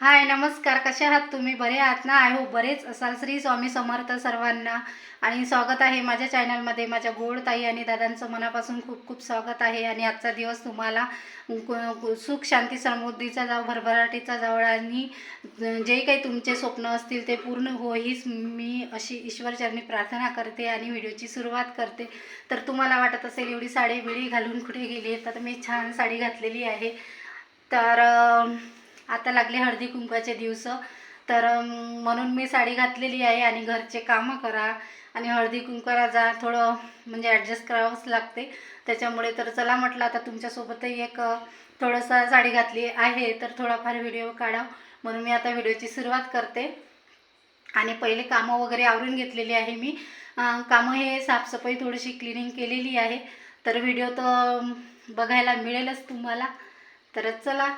हाय नमस्कार. कसे आहात तुम्ही? बरे आहात ना? आय हो बरेच असाल. श्री स्वामी समर्थ सर्वांना. आणि स्वागत आहे माझ्या चॅनलमध्ये. माझ्या गोड ताई आणि दादांचं मनापासून खूप खूप स्वागत आहे. आणि आजचा दिवस तुम्हाला सुख शांती समृद्धीचा जाव भरभराटीचा जावळ आणि जे काही तुमचे स्वप्न असतील ते पूर्ण हो हीच मी अशी ईश्वरचरणी प्रार्थना करते आणि व्हिडिओची सुरुवात करते. तर तुम्हाला वाटत असेल एवढी साडी बिडी घालून कुठे गेली? तर मी छान साडी घातलेली आहे. तर आता लागले हळदी कुंकवाचे दिवस. तर म्हणून मी साडी घातलेली आहे आणि घरचे कामं करा. आणि हळदी कुंकवाला जा थोडं म्हणजे ॲडजस्ट करावंच लागते. त्याच्यामुळे तर चला म्हटलं आता तुमच्यासोबतही एक थोडंसं साडी घातली आहे तर थोडाफार व्हिडिओ काढा म्हणून मी आता व्हिडिओची सुरुवात करते. आणि पहिले कामं वगैरे आवरून घेतलेली आहे मी. कामं हे साफसफाई थोडीशी क्लिनिंग केलेली आहे. तर व्हिडिओ तर बघायला मिळेलच तुम्हाला. तर चला